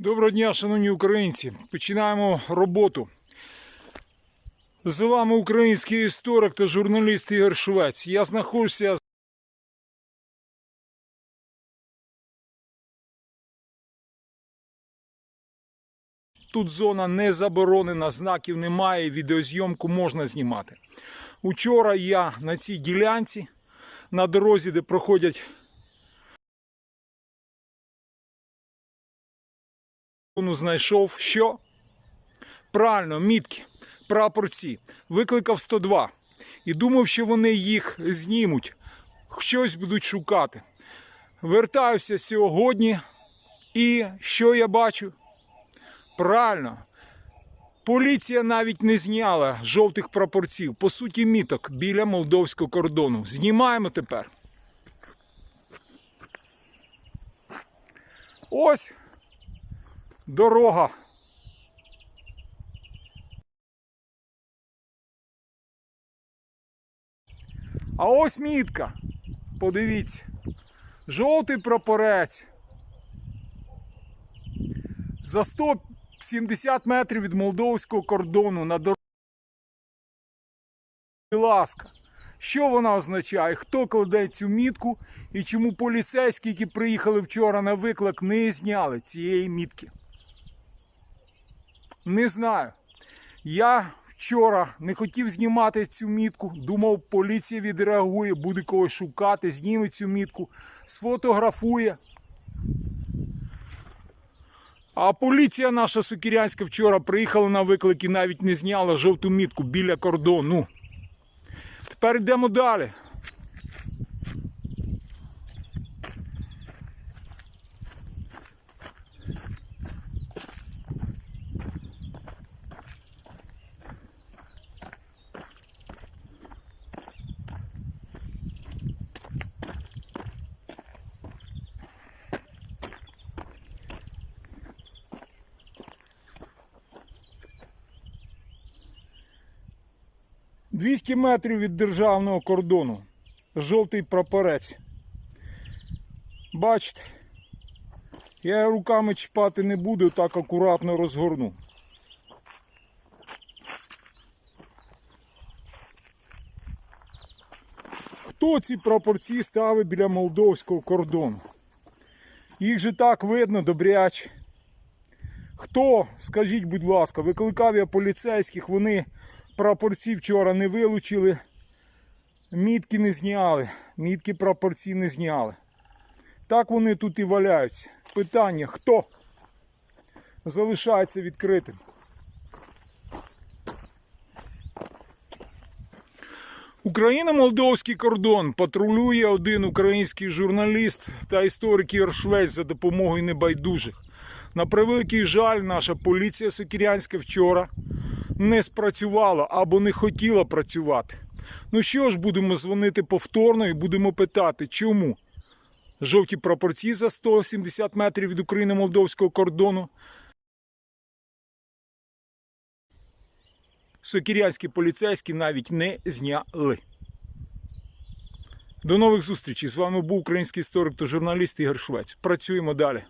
Доброго дня, шановні українці. Починаємо роботу. З вами український історик та журналіст Ігор Швець. Я знаходжуся Тут зона не заборонена, знаків немає, відеозйомку можна знімати. Учора я на цій ділянці, на дорозі, де проходять знайшов що? Правильно, мітки, прапорці. Викликав 102 і думав, що вони їх знімуть, щось будуть шукати. Вертаюся сьогодні, і що я бачу? Правильно. Поліція навіть не зняла жовтих прапорців, по суті, міток біля молдовського кордону. Знімаємо тепер. Ось дорога. А ось мітка. Подивіться. Жовтий прапорець. За 170 метрів від молдовського кордону на дорозі. Будь ласка, що вона означає? Хто кладе цю мітку і чому поліцейські, які приїхали вчора на виклик, не зняли цієї мітки? Не знаю. Я вчора не хотів знімати цю мітку. Думав, поліція відреагує, буде когось шукати, зніме цю мітку, сфотографує. А поліція наша Сокірянська вчора приїхала на виклик і навіть не зняла жовту мітку біля кордону. Тепер йдемо далі. – 200 метрів від державного кордону. Жовтий прапорець. Бачите, я руками чіпати не буду, так акуратно розгорну. Хто ці прапорці ставить біля молдовського кордону? Їх же так видно, добряч. Хто, скажіть, будь ласка, викликав я поліцейських, вони прапорці вчора не вилучили, мітки не зняли, мітки прапорці не зняли. Так вони тут і валяються. Питання, хто залишається відкритим? Україно-молдовський кордон патрулює один український журналіст та історик Ігор Швець за допомогою небайдужих. На превеликий жаль, наша поліція Сокірянська вчора не спрацювала або не хотіла працювати. Ну що ж, будемо дзвонити повторно і будемо питати, чому жовті прапорці за 170 метрів від України-молдовського кордону. Сокірянські поліцейські навіть не зняли. До нових зустрічей. З вами був український історик та журналіст Ігор Швець. Працюємо далі.